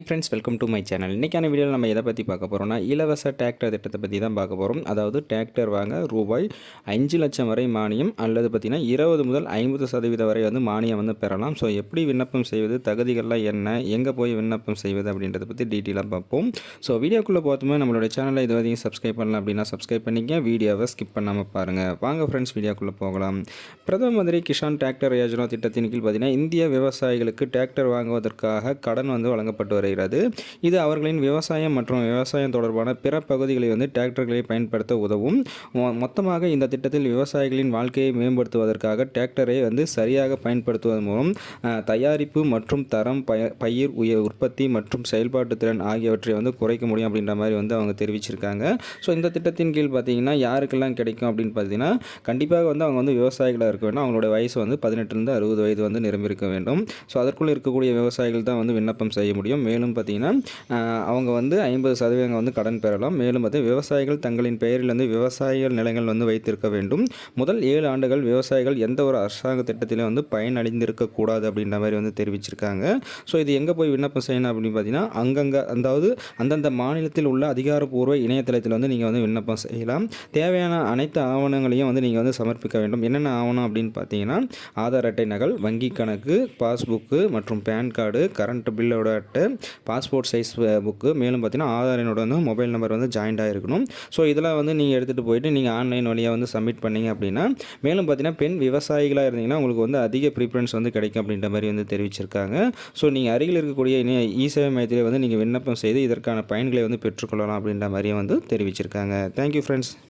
Friends welcome to my channel இன்றைக்கான வீடியோவில் நம்ம எதை பற்றி பார்க்க போகிறோம்னா இலவச டிராக்டர் திட்டத்தை பற்றி தான் பார்க்க போகிறோம் அதாவது டிராக்டர் வாங்க ரூபாய் அஞ்சு லட்சம் வரை மானியம் அல்லது பார்த்திங்கன்னா இருபது முதல் ஐம்பது சதவீதம் வரை வந்து மானியம் வந்து பெறலாம். ஸோ எப்படி விண்ணப்பம் செய்வது தகுதிகள்லாம் என்ன எங்கே போய் விண்ணப்பம் செய்வது அப்படின்றத பற்றி டீட்டெயிலாக பார்ப்போம். ஸோ வீடியோக்குள்ளே பார்த்தோமே நம்மளோட சேனலை இது வரைக்கும் சப்ஸ்கிரைப் பண்ணலாம் அப்படின்னா சப்ஸ்கிரைப் பண்ணிக்க வீடியோவை ஸ்கிப் பண்ணாமல் பாருங்கள் வாங்க ஃப்ரெண்ட்ஸ் வீடியோக்குள்ளே போகலாம். பிரதம மந்திரி கிஷான் டிராக்டர் யோஜனா திட்டத்தின் கீழ் பார்த்திங்கன்னா இந்திய விவசாயிகளுக்கு டிராக்டர் வாங்குவதற்காக கடன் வந்து வழங்கப்பட்டு வருகிறது இது அவர்களின் விவசாயம் மற்றும் விவசாயம் தொடர்பான பிற பகுதிகளில் வந்து டிராக்டர்களை பயன்படுத்த உதவும். மொத்தமாக இந்த திட்டத்தில் விவசாயிகளின் வாழ்க்கையை மேம்படுத்துவதற்காக டிராக்டரை வந்து சரியாக பயன்படுத்துவதன் மூலம் தயாரிப்பு மற்றும் தரம் பய பயிர் உய உற்பத்தி மற்றும் செயல்பாட்டு திறன் ஆகியவற்றை வந்து குறைக்க முடியும் அப்படின்ற மாதிரி வந்து அவங்க தெரிவிச்சிருக்காங்க. ஸோ இந்த திட்டத்தின் கீழ் பார்த்தீங்கன்னா யாருக்கெல்லாம் கிடைக்கும் அப்படின்னு பார்த்தீங்கன்னா கண்டிப்பாக வந்து அவங்க வந்து விவசாயிகளாக இருக்க வேண்டும். அவங்களோட வயசு வந்து பதினெட்டுலேருந்து அறுபது வயது வந்து நிரம்பியிருக்க வேண்டும். ஸோ அதற்குள்ளே இருக்கக்கூடிய விவசாயிகள் தான் வந்து விண்ணப்பம் செய்ய முடியும். மேலும் பார்த்தீங்கன்னா அவங்க வந்து ஐம்பது சதவீதம் வந்து கடன் பெறலாம். மேலும் பார்த்து விவசாயிகள் தங்களின் பெயரில் வந்து விவசாயிகள் நிலங்கள் வந்து வைத்திருக்க வேண்டும். முதல் ஏழு ஆண்டுகள் விவசாயிகள் எந்த ஒரு அரசாங்க திட்டத்திலும் வந்து பயனடைந்திருக்க கூடாது அப்படின்ற மாதிரி வந்து தெரிவிச்சிருக்காங்க. ஸோ இது எங்கே போய் விண்ணப்பம் செய்யணும் அப்படின்னு பார்த்தீங்கன்னா அங்கங்கே அதாவது அந்தந்த மாநிலத்தில் உள்ள அதிகாரப்பூர்வ இணையதளத்தில் வந்து நீங்கள் வந்து விண்ணப்பம் செய்யலாம். தேவையான அனைத்து ஆவணங்களையும் வந்து நீங்கள் வந்து சமர்ப்பிக்க வேண்டும். என்னென்ன ஆவணம் அப்படின்னு பார்த்தீங்கன்னா ஆதார் அட்டை நகல் வங்கி கணக்கு பாஸ்புக்கு மற்றும் பேன் கார்டு கரண்ட் பில்லோட அட்டை பாஸ்போர்ட் சைஸ் புக்கு மேலும் பார்த்தீங்கன்னா ஆதார் எண்ணோட வந்து மொபைல் நம்பர் வந்து ஜாயிண்டாக இருக்கணும் ஸோ இதெல்லாம் வந்து நீங்கள் எடுத்துகிட்டு போயிட்டு நீங்கள் ஆன்லைன் வழியாக வந்து சப்மிட் பண்ணீங்க அப்படின்னா மேலும் பார்த்தீங்கன்னா பெண் விவசாயிகளாக இருந்தீங்கன்னா உங்களுக்கு வந்து அதிக ப்ரிஃபரன்ஸ் வந்து கிடைக்கும் அப்படின்ற மாதிரி வந்து தெரிவிச்சிருக்காங்க. ஸோ நீங்கள் அருகில் இருக்கக்கூடிய இணைய இ சேவை மையத்திலே வந்து நீங்கள் விண்ணப்பம் செய்து இதற்கான பயன்களை வந்து பெற்றுக்கொள்ளலாம் அப்படின்ற மாதிரியும் வந்து தெரிவிச்சிருக்காங்க. Thank you friends